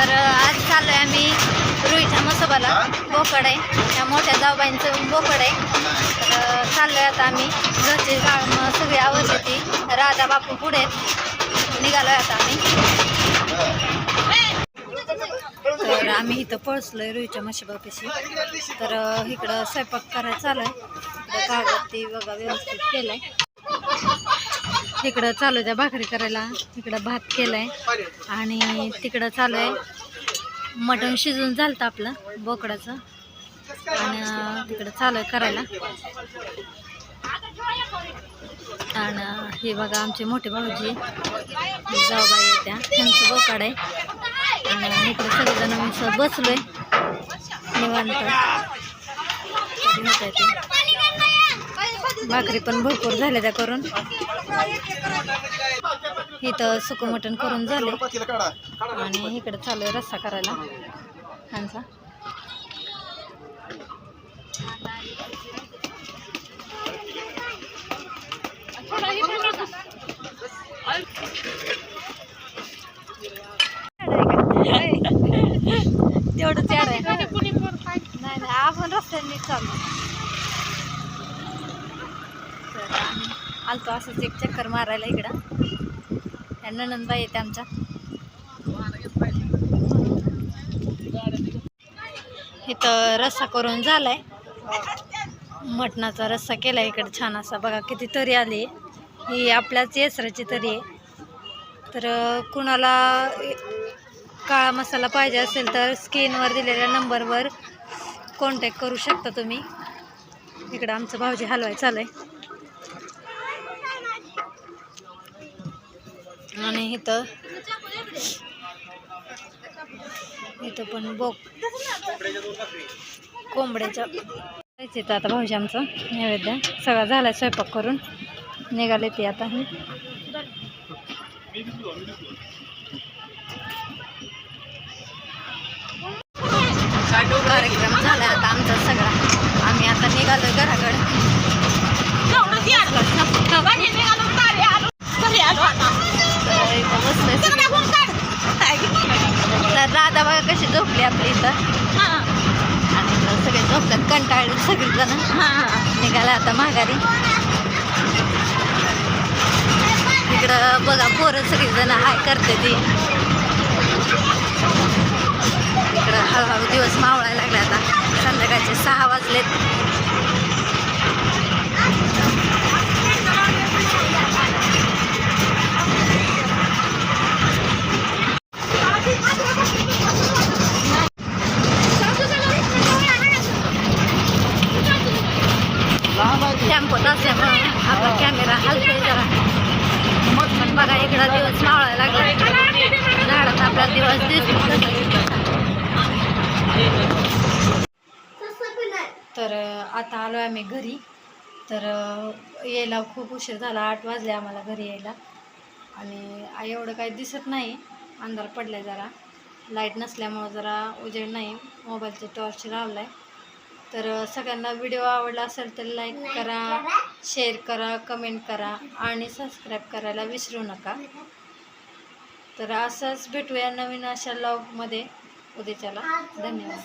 तर आज चाललो आहे आम्ही रुईच्या मसोबाला. बोकड आहे. त्या मोठ्या जाऊबाईंचं बोकड आहे. तर चाललो आहे आता आम्ही. घरचे काम सगळी आवडली होती. राधा बापू पुढे आहेत. आहे आता आम्ही. तर आम्ही इथं पळसलो आहे रुईच्या मशिबापाशी तर इकडं स्वयंपाक करायला चालू आहे कागद ती बघा व्यवस्थित केलं आहे इकडं चालू आहे त्या भाकरी करायला. इकडं भात केलाय. आणि तिकडं चालू आहे. मटण शिजून झालं आपलं बोकडाचं. आणि तिकडं चालू आहे करायला. आणि हे बघा आमचे मोठे भाऊजी. जाऊबाई येत्या त्यांचं बोकाड आहे. आणि इकडे सगळेजण मी बसलो बसलोय. निवांत. कधी होत आहे ते? भाकरी पण भरपूर झाल्या त्या करून. इथं सुकं मटण करून झाले आणि इकडे चालू आहे रस्सा करायला. ह्यांचा तेवढंच याड आहे. नाही नाही आपण रस्त्याने चालू. तर आम्ही आलतो असंच एक चक्कर मारायला इकडं. या ननंदबाई येते आमच्या. इथं रस्सा करून झालाय. मटणाचा रस्सा केलाय इकडे छान असा. बघा किती तरी आली. ही आपल्याच येसराची तरी आहे. तर कुणाला काळा मसाला पाहिजे असेल तर स्क्रीनवर दिलेल्या नंबरवर कॉन्टॅक्ट करू शकता तुम्ही. इकडं आमचं भाऊजी हलवाय चालू आहे. आणि इथं इथं पण बोक कोंबड्याच्या इथं आता भाऊजी आमचं नैवेद्य. सगळा झाला स्वयंपाक करून. निघाले ते आता. राधा बघा कशी झोपली आपली इथं? आणि सगळे झोपल्यात कंटाळले सगळेजण. निघाला आता माघारी. इकडं बघा पोरं सगळेजण हाय करते ती. टेम्पो असल्यामुळे आपला कॅमेरा हलतोय जरा पण बघा इकडा दिवस मावळा लागला झाडात आपला दिवस दिसतो तर आता आलो आम्ही घरी. तर यायला खूप उशीर झाला. आठ वाजले आम्हाला घरी यायला. आणि एवढं काही दिसत नाही. अंधार पडलाय जरा. लाइट नसल्यामुळं जरा उजेड नाही. मोबाईलचे टॉर्च लावलाय. तर सगळ्यांना व्हिडिओ आवडला असेल तर लाईक करा शेअर करा कमेंट करा आणि सबस्क्राईब करायला विसरू नका. तर असंच भेटूया नवीन अशा लॉगमध्ये उद्याच्याला. धन्यवाद.